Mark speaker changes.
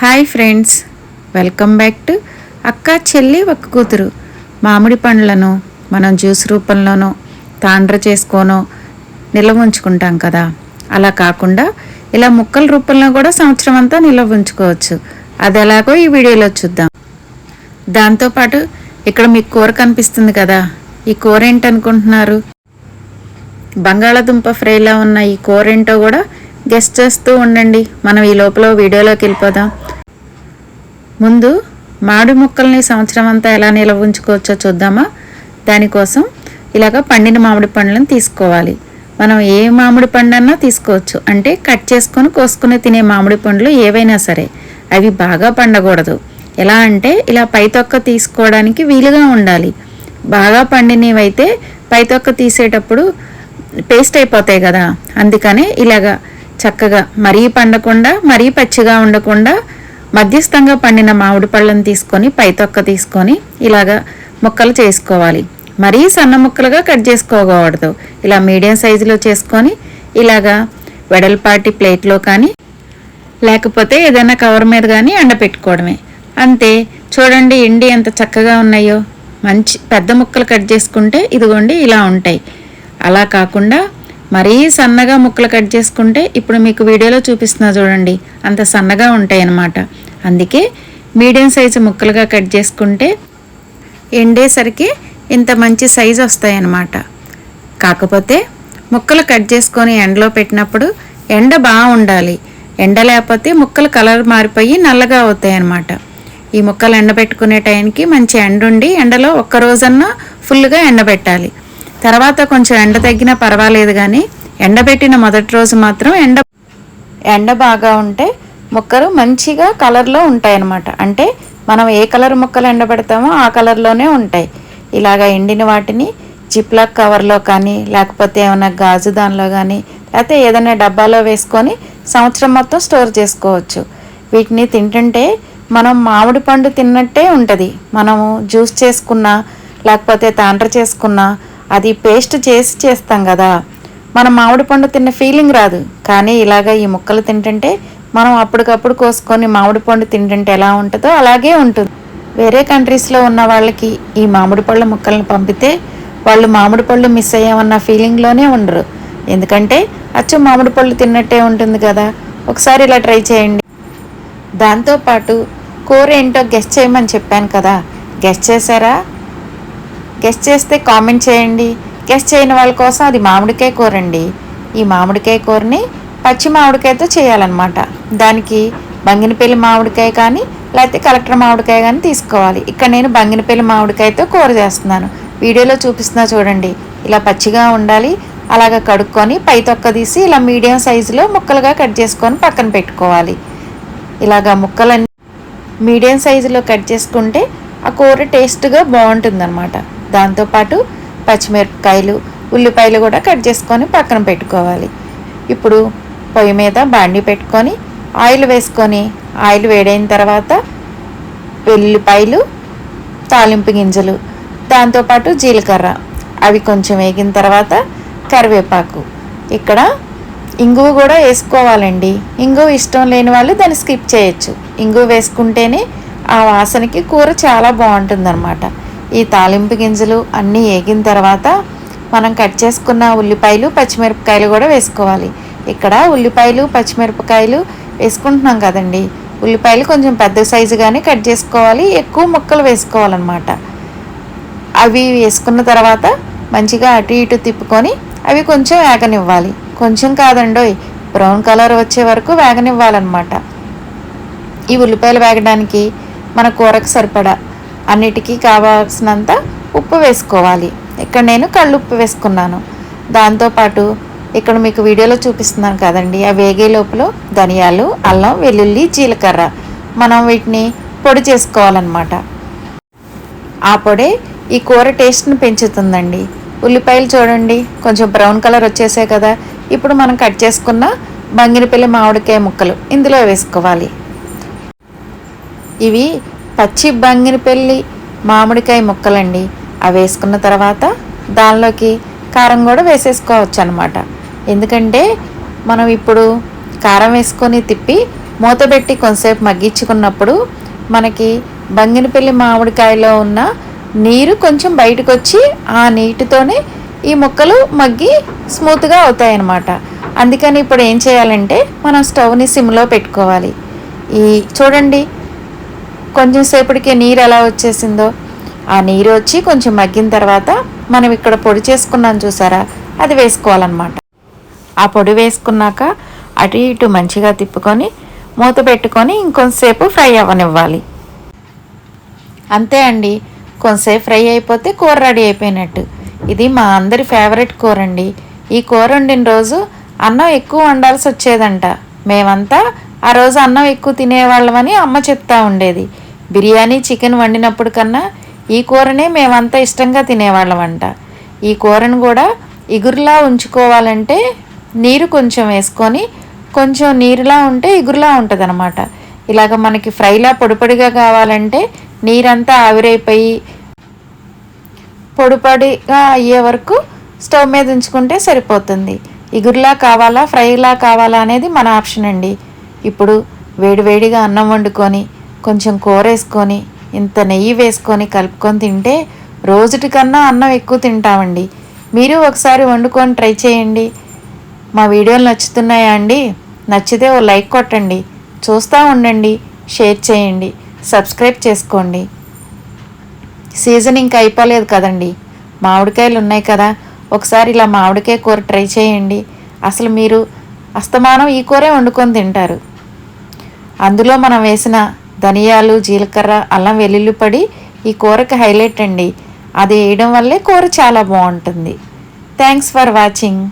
Speaker 1: Hi friends welcome back to అక్క చెల్లి ఒక్క కూతురు. మామిడి పండ్లను మనం జ్యూస్ రూపంలోనో తాండ్ర చేసుకోనో నిల్వ ఉంచుకుంటాం కదా. అలా కాకుండా ఇలా ముక్కల రూపంలో కూడా సంవత్సరం అంతా నిల్వ ఉంచుకోవచ్చు. అది ఎలాగో ఈ వీడియోలో చూద్దాం. దాంతోపాటు ఇక్కడ మీకు కూర కనిపిస్తుంది కదా. ఈ కూర ఏంటనుకుంటున్నారు? బంగాళాదుంప ఫ్రైలా ఉన్న ఈ కూర ఏంటో కూడా గెస్ట్ చేస్తూ ఉండండి. మనం ఈ లోపల వీడియోలోకి వెళ్ళిపోదాం. ముందు మామిడి ముక్కల్ని సంవత్సరం అంతా ఎలా నిల్వ ఉంచుకోవచ్చో చూద్దామా? దానికోసం ఇలాగ పండిన మామిడి పండ్లను తీసుకోవాలి. మనం ఏ మామిడి పండు అన్నా తీసుకోవచ్చు. అంటే కట్ చేసుకొని కోసుకుని తినే మామిడి పండ్లు ఏవైనా సరే అవి బాగా పండకూడదు. ఎలా అంటే ఇలా పైతొక్క తీసుకోవడానికి వీలుగా ఉండాలి. బాగా పండినవైతే పైతొక్క తీసేటప్పుడు పేస్ట్ అయిపోతాయి కదా. అందుకనే ఇలాగా చక్కగా మరీ పండకుండా మరీ పచ్చిగా ఉండకుండా మధ్యస్థంగా పండిన మామిడి పళ్ళను తీసుకొని పైతొక్క తీసుకొని ఇలాగా ముక్కలు చేసుకోవాలి. మరీ సన్న ముక్కలుగా కట్ చేసుకోకూడదు. ఇలా మీడియం సైజులో చేసుకొని ఇలాగా వెడల్పాటి ప్లేట్లో కానీ లేకపోతే ఏదైనా కవర్ మీద కానీ ఎండపెట్టుకోవడమే. అంతే. చూడండి ఎండి ఎంత చక్కగా ఉన్నాయో. మంచి పెద్ద ముక్కలు కట్ చేసుకుంటే ఇదిగోండి ఇలా ఉంటాయి. అలా కాకుండా మరీ సన్నగా ముక్కలు కట్ చేసుకుంటే ఇప్పుడు మీకు వీడియోలో చూపిస్తున్నా చూడండి. అంత సన్నగా ఉంటాయి అన్నమాట అందుకే మీడియం సైజు ముక్కలుగా కట్ చేసుకుంటే ఎండేసరికి ఇంత మంచి సైజు వస్తాయన్నమాట. కాకపోతే ముక్కలు కట్ చేసుకొని ఎండలో పెట్టినప్పుడు ఎండ బాగా ఉండాలి. ఎండ లేకపోతే ముక్కలు కలర్ మారిపోయి నల్లగా అవుతాయి అన్నమాట ఈ ముక్కలు ఎండబెట్టుకునే టైంకి మంచి ఎండ ఉండి ఎండలో ఒక్క రోజన్నా ఫుల్గా ఎండబెట్టాలి. తర్వాత కొంచెం ఎండ తగ్గినా పర్వాలేదు కానీ ఎండబెట్టిన మొదటి రోజు మాత్రం ఎండ ఎండ బాగా ఉంటే మొక్కలు మంచిగా కలర్లో ఉంటాయన్నమాట. అంటే మనం ఏ కలర్ మొక్కలు ఎండబెడతామో ఆ కలర్లోనే ఉంటాయి. ఇలాగ ఎండిన వాటిని జిప్లాక్ కవర్లో కానీ లేకపోతే ఏమైనా గాజు దానిలో కానీ లేకపోతే ఏదైనా డబ్బాలో వేసుకొని సంవత్సరం మొత్తం స్టోర్ చేసుకోవచ్చు. వీటిని తింటుంటే మనం మామిడి పండు తిన్నట్టే ఉంటుంది. మనము జ్యూస్ చేసుకున్నా లేకపోతే తాండ్ర చేసుకున్నా అది పేస్ట్ చేసి చేస్తాం కదా. మనం మామిడి పండు తిన్న ఫీలింగ్ రాదు. కానీ ఇలాగ ఈ ముక్కలు తింటుంటే మనం అప్పటికప్పుడు కోసుకొని మామిడి పండు తింటుంటే ఎలా ఉంటుందో అలాగే ఉంటుంది. వేరే కంట్రీస్లో ఉన్న వాళ్ళకి ఈ మామిడి పళ్ళ ముక్కలను పంపితే వాళ్ళు మామిడి పళ్ళు మిస్ అయ్యామన్న ఫీలింగ్లోనే ఉండరు. ఎందుకంటే అచ్చు మామిడి పళ్ళు తిన్నట్టే ఉంటుంది కదా. ఒకసారి ఇలా ట్రై చేయండి. దాంతోపాటు కూర ఏంటో గెస్ట్ చేయమని చెప్పాను కదా. గెస్ట్ చేశారా? గెస్ట్ చేస్తే కామెంట్ చేయండి. గెస్ట్ చేయని వాళ్ళ కోసం అది మామిడికాయ కూర అండి. ఈ మామిడికాయ కూరని పచ్చి మామిడికాయతో చేయాలన్నమాట. దానికి బంగినపల్లి మామిడికాయ కానీ లేకపోతే కలెక్టర్ మామిడికాయ కానీ తీసుకోవాలి. ఇక్కడ నేను బంగినపల్లి మామిడికాయతో కూర చేస్తున్నాను. వీడియోలో చూపిస్తున్నా చూడండి. ఇలా పచ్చిగా ఉండాలి. అలాగ కడుక్కొని పై తొక్క తీసి ఇలా మీడియం సైజులో ముక్కలుగా కట్ చేసుకొని పక్కన పెట్టుకోవాలి. ఇలాగ ముక్కలన్నీ మీడియం సైజులో కట్ చేసుకుంటే ఆ కూర టేస్ట్గా బాగుంటుందన్నమాట. దాంతోపాటు పచ్చిమిరపకాయలు ఉల్లిపాయలు కూడా కట్ చేసుకొని పక్కన పెట్టుకోవాలి. ఇప్పుడు పొయ్యి మీద బాండి పెట్టుకొని ఆయిల్ వేసుకొని ఆయిల్ వేడైన తర్వాత వెల్లుల్లిపాయలు తాలింపు గింజలు దాంతోపాటు జీలకర్ర. అవి కొంచెం వేగిన తర్వాత కరివేపాకు. ఇక్కడ ఇంగువ కూడా వేసుకోవాలండి. ఇంగువ ఇష్టం లేని వాళ్ళు దాన్ని స్కిప్ చేయొచ్చు. ఇంగువ వేసుకుంటేనే ఆ వాసనకి కూర చాలా బాగుంటుందన్నమాట. ఈ తాలింపు గింజలు అన్నీ వేగిన తర్వాత మనం కట్ చేసుకున్న ఉల్లిపాయలు పచ్చిమిరపకాయలు కూడా వేసుకోవాలి. ఇక్కడ ఉల్లిపాయలు పచ్చిమిరపకాయలు వేసుకుంటున్నాం కదండి. ఉల్లిపాయలు కొంచెం పెద్ద సైజుగానే కట్ చేసుకోవాలి ఎక్కువ ముక్కలు వేసుకోవాలన్నమాట. అవి వేసుకున్న తర్వాత మంచిగా అటు ఇటు తిప్పుకొని అవి కొంచెం వేగనివ్వాలి. కొంచెం కాదండోయ్ బ్రౌన్ కలర్ వచ్చే వరకు వేగనివ్వాలన్నమాట. ఈ ఉల్లిపాయలు వేగడానికి మన కూరకు సరిపడా అన్నిటికీ కావాల్సినంత ఉప్పు వేసుకోవాలి. ఇక్కడ నేను కళ్ళుప్పు వేసుకున్నాను. దాంతోపాటు ఇక్కడ మీకు వీడియోలో చూపిస్తున్నాను కదండి ఆ వేగే లోపల ధనియాలు అల్లం వెల్లుల్లి జీలకర్ర. మనం వీటిని పొడి చేసుకోవాలన్నమాట. ఆ పొడే ఈ కూర టేస్ట్ని పెంచుతుందండి. ఉల్లిపాయలు చూడండి కొంచెం బ్రౌన్ కలర్ వచ్చేసాయి కదా. ఇప్పుడు మనం కట్ చేసుకున్న బంగినపల్లి మామిడికాయ ముక్కలు ఇందులో వేసుకోవాలి. ఇవి పచ్చి బంగినపల్లి మామిడికాయ ముక్కలండి. అవి వేసుకున్న తర్వాత దానిలోకి కారం కూడా వేసేసుకోవచ్చు అనమాట ఎందుకంటే మనం ఇప్పుడు కారం వేసుకొని తిప్పి మూతబెట్టి కొంతసేపు మగ్గించుకున్నప్పుడు మనకి బంగినపల్లి మామిడికాయలో ఉన్న నీరు కొంచెం బయటకు వచ్చి ఆ నీటితోనే ఈ ముక్కలు మగ్గి స్మూత్గా అవుతాయి అన్నమాట అందుకని ఇప్పుడు ఏం చేయాలంటే మనం స్టవ్ని సిమ్లో పెట్టుకోవాలి. ఈ చూడండి కొంచెం సేపటికి నీరు ఎలా వచ్చేసిందో. ఆ నీరు వచ్చి కొంచెం మగ్గిన తర్వాత మనం ఇక్కడ పొడి చేసుకున్నాం చూసారా? అది వేసుకోవాలన్నమాట. ఆ పొడి వేసుకున్నాక అటు ఇటు మంచిగా తిప్పుకొని మూత పెట్టుకొని ఇంకొంతసేపు ఫ్రై అవ్వనివ్వాలి. అంతే అండి. కొంతసేపు ఫ్రై అయిపోతే కూర రెడీ అయిపోయినట్టు. ఇది మా అందరి ఫేవరెట్ కూర అండి ఈ కూర వండిన రోజు అన్నం ఎక్కువ వండాల్సి వచ్చేదంట. మేమంతా ఆ రోజు అన్నం ఎక్కువ తినేవాళ్ళమని అమ్మ చెప్తా ఉండేది. బిర్యానీ చికెన్ వండినప్పుడు కన్నా ఈ కూరనే మేమంతా ఇష్టంగా తినేవాళ్ళమంట. ఈ కూరను కూడా ఇగురులా ఉంచుకోవాలంటే నీరు కొంచెం వేసుకొని కొంచెం నీరులా ఉంటే ఇగురులా ఉంటుంది అనమాట ఇలాగ మనకి ఫ్రైలా పొడిపొడిగా కావాలంటే నీరంతా ఆవిరైపోయి పొడిపొడిగా అయ్యే వరకు స్టవ్ మీద ఉంచుకుంటే సరిపోతుంది. ఇగురులా కావాలా ఫ్రైలా కావాలా అనేది మన ఆప్షన్ అండి. ఇప్పుడు వేడివేడిగా అన్నం వండుకొని కొంచెం కూర వేసుకొని ఇంత నెయ్యి వేసుకొని కలుపుకొని తింటే రోజుటికన్నా అన్నం ఎక్కువ తింటామండి. మీరు ఒకసారి వండుకొని ట్రై చేయండి. మా వీడియోలు నచ్చుతున్నాయా అండి? నచ్చితే ఓ లైక్ కొట్టండి. చూస్తూ ఉండండి. షేర్ చేయండి. సబ్స్క్రైబ్ చేసుకోండి. సీజన్ ఇంకా అయిపోలేదు కదండి. మామిడికాయలు ఉన్నాయి కదా. ఒకసారి ఇలా మామిడికాయ కూర ట్రై చేయండి. అసలు మీరు అస్తమానం ఈ కూరే వండుకొని తింటారు. అందులో మనం వేసిన ధనియాలు జీలకర్ర అల్లం వెల్లుల్లి పడి ఈ కూరకి హైలైట్ అండి. అది వేయడం వల్లే కూర చాలా బాగుంటుంది. Thanks for watching